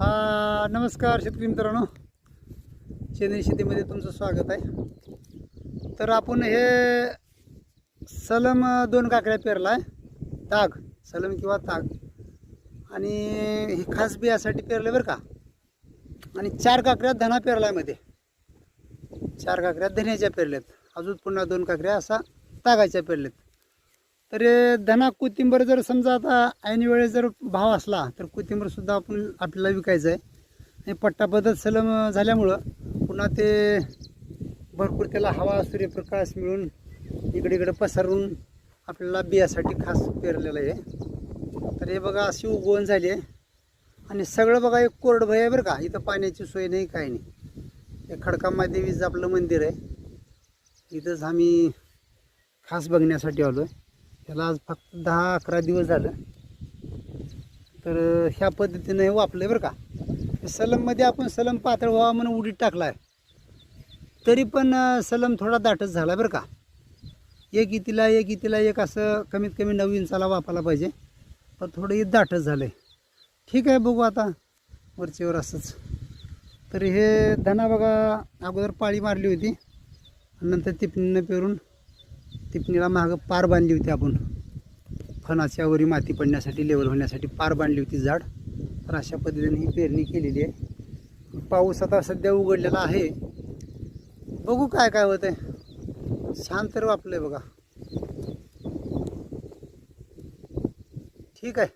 हा नमस्कार शेतकरी मित्रांनो. सेंद्रिय शेतीमध्ये तुमचं स्वागत आहे. तर आपण हे सलम दोन काकड्या पेरला आहे ताग सलम किंवा ताग. आणि हे खास बियासाठी पेरलं बरं का. आणि चार काकड्या धना पेरला आहे मध्ये. चार काकड्या धन्याच्या पेरल्यात. अजून पुन्हा दोन काकड्या असा तागाच्या पेरल्यात. तर हे धना कोथिंबर जर समजा आता ऐन वेळेस जर भाव असला तर कोथिंबरसुद्धा आपण आपल्याला विकायचं आहे आणि पट्टा बदल सलम झाल्यामुळं पुन्हा ते भरपूर त्याला हवा सूर्यप्रकाश मिळून इकडे इकडे पसरून आपल्याला बियासाठी खास पेरलेलं आहे. तर हे बघा अशी उगवण झाली आहे. आणि सगळं बघा एक कोरड आहे बरं का. इथं पाण्याची सोय नाही काय नाही. हे खडकामा देवीचं आपलं मंदिर आहे. इथंच आम्ही खास बघण्यासाठी आलो आहे त्याला आज फक्त दहा अकरा दिवस झालं. तर ह्या पद्धतीनं हे वापलं बरं का. सलममध्ये आपण सलम पातळ व्हावा म्हणून उडीत टाकला आहे तरी पण सलम थोडा दाटच झाला बरं का. एक इतीला एक इतीला एक असं कमीत कमी नऊ इंचाला वापरला पाहिजे. पण थोडं दाटच झालं आहे ठीक आहे बघू आता. वरचीवर असंच. तर हे धना बघा अगोदर पाळी मारली होती. नंतर तिपणीनं पेरून तिपणीला मागं पार बांधली होती आपण. फणाच्या वरी माती पडण्यासाठी लेवल होण्यासाठी पार बांधली होती झाड. तर अशा पद्धतीने ही पेरणी केलेली आहे. पाऊस आता सध्या उघडलेला आहे. बघू काय काय होत आहे छान तर वापलं आहे बघा. ठीक आहे.